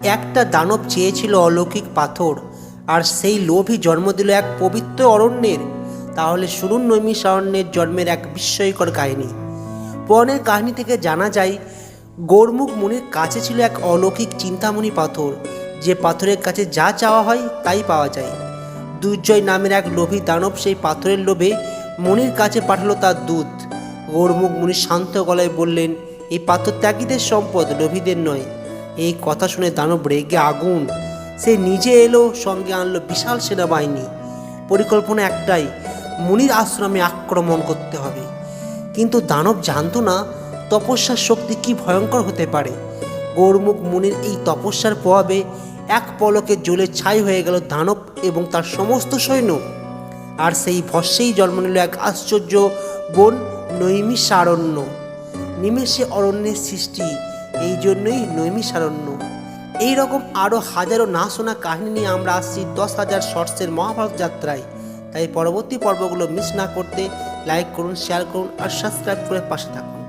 একটা দানব চেয়েছিল অলৌকিক পাথর, আর সেই লোভই জন্ম দিল এক পবিত্র অরণ্যের। তাহলে শুনুন নৈমিষারণ্যের জন্মের এক বিস্ময়কর কাহিনী। পুরাণের কাহিনী থেকে জানা যায়, গৌরমুখ মুনির কাছে ছিল এক অলৌকিক চিন্তামণি পাথর, যে পাথরের কাছে যা চাওয়া হয় তাই পাওয়া যায়। দুর্জয় নামের এক লোভী দানব সেই পাথরের লোভে মনির কাছে পাঠালো তার দূত। গৌরমুখ মুনি শান্ত গলায় বললেন, এই পাথর ত্যাগীদের সম্পদ, লোভীদের নয়। এই কথা শুনে দানব রেগে আগুন। সে নিজে এলো, সঙ্গে আনলো বিশাল সেনাবাহিনী। পরিকল্পনা একটাই, মুনির আশ্রমে আক্রমণ করতে হবে। কিন্তু দানব জানতো না তপস্যার শক্তি কি ভয়ঙ্কর হতে পারে। গৌরমুখ মুনির এই তপস্যার প্রভাবে এক পলকে জ্বলে ছাই হয়ে গেল দানব এবং তার সমস্ত সৈন্য। আর সেই ভস্যেই জন্ম নিল এক আশ্চর্য বন, নৈমিষারণ্য। নিমেষে অরণ্যের সৃষ্টি এই জন্যই নৈমিষারণ্য এই রকম আরও হাজারো না শোনা কাহিনী নিয়ে আমরা আসছি দশ হাজার শর্টসের মহাভারত যাত্রায়। তাই পরবর্তী পর্বগুলো মিস না করতে লাইক করুন শেয়ার করুন আর সাবস্ক্রাইব করে পাশে থাকুন।